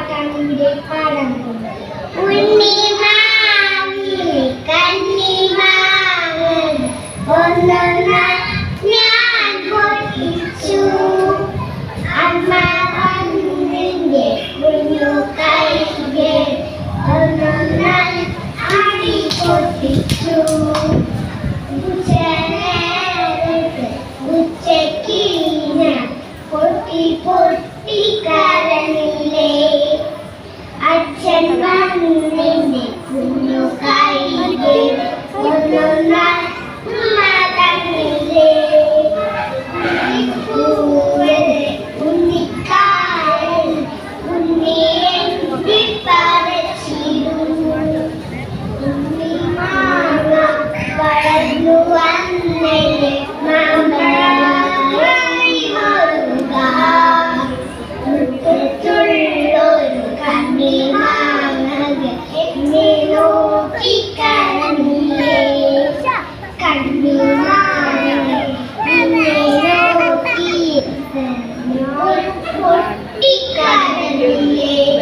പാടിയുടെ പാടം ഉണ്ണിമാവിലെ കണ്ണിമാവൻ ഒന്നൊന്നായി ഞാൻ പൊട്ടിച്ചു അമ്മ പന്നിന്റെ കുഞ്ഞു കൈകൾ ഒന്നൊന്നായി അടി പൊട്ടിച്ചു ഉച്ചനേരത്ത് ഉച്ചയ്ക്ക് ഞാൻ പൊട്ടി പൊട്ടി കരഞ്ഞു. Hallelujah.